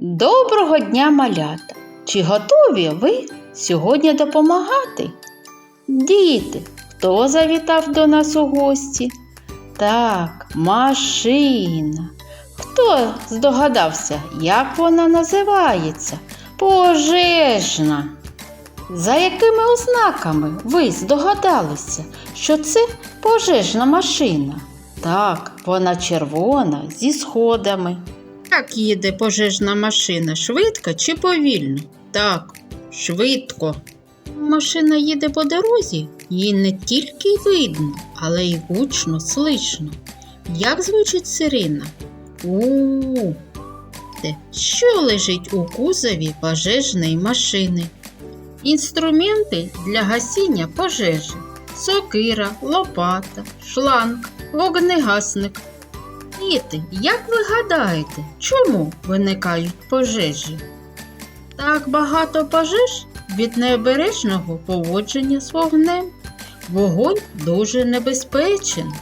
Доброго дня, малята! Чи готові ви сьогодні допомагати? Діти, хто завітав до нас у гості? Так, машина. Хто здогадався, як вона називається? Пожежна. За якими ознаками ви здогадалися, що це пожежна машина? Так, вона червона зі сходами. Як їде пожежна машина? Швидко чи повільно? Так, швидко. Машина їде по дорозі, її не тільки видно, але й гучно слишно. Як звучить сирена? У. Те, Що лежить у кузові пожежної машини? Інструменти для гасіння пожежі. Сокира, лопата, шланг, вогнегасник. Діти, як ви гадаєте, чому виникають пожежі? Так багато пожеж від необережного поводження з вогнем. Вогонь дуже небезпечен.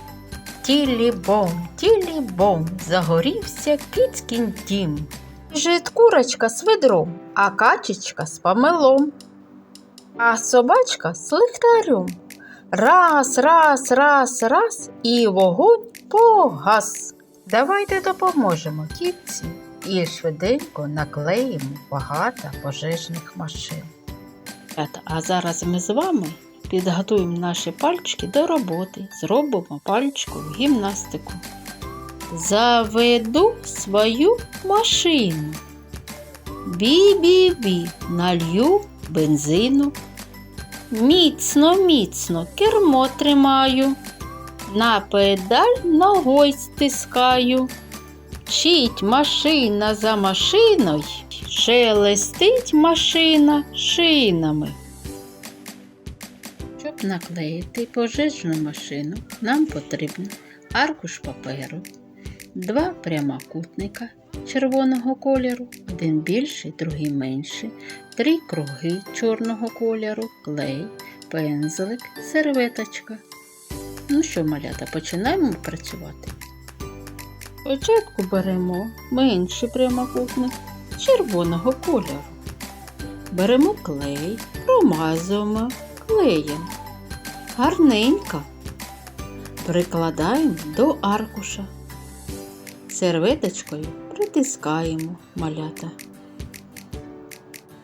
Тілі-бом, тілі-бом, загорівся кицькін дім. Жит курочка з ведром, а качечка з помелом, а собачка з лихтарем. Раз, раз, раз, раз, і вогонь погас. Давайте допоможемо кітці і швиденько наклеїмо багато пожежних машин. А зараз ми з вами підготуємо наші пальчики до роботи, зробимо пальчикову гімнастику. Заведу свою машину. Бі-бі-бі, налью бензину. Міцно, міцно кермо тримаю. На педаль ногой стискаю. Мчить машина за машиною, шелестить машина шинами. Щоб наклеїти пожежну машину, нам потрібно аркуш паперу, два прямокутника червоного кольору, один більший, другий менший, три круги чорного кольору, клей, пензлик, серветочка. Ну що, малята, починаємо працювати. Спочатку беремо менший прямокутник червоного кольору. Беремо клей, промазуємо клеєм. Гарненько прикладаємо до аркуша. Серветочкою притискаємо малята.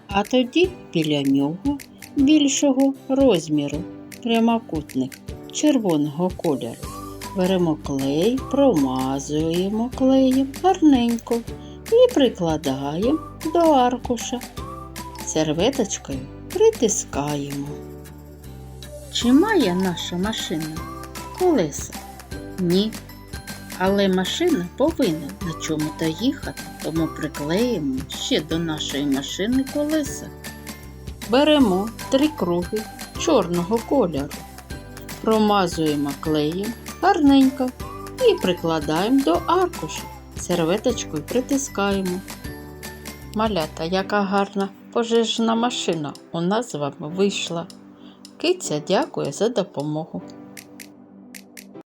А тоді біля нього більшого розміру прямокутник червоного кольору. Беремо клей, промазуємо клеєм гарненько і прикладаємо до аркуша. Серветочкою притискаємо. Чи має наша машина колеса? Ні. Але машина повинна на чому-то їхати, тому приклеїмо ще до нашої машини колеса. Беремо три круги чорного кольору, промазуємо клеєм гарненько і прикладаємо до аркушу. Серветочкою притискаємо. Малята, яка гарна пожежна машина у нас з вами вийшла. Киця дякує за допомогу.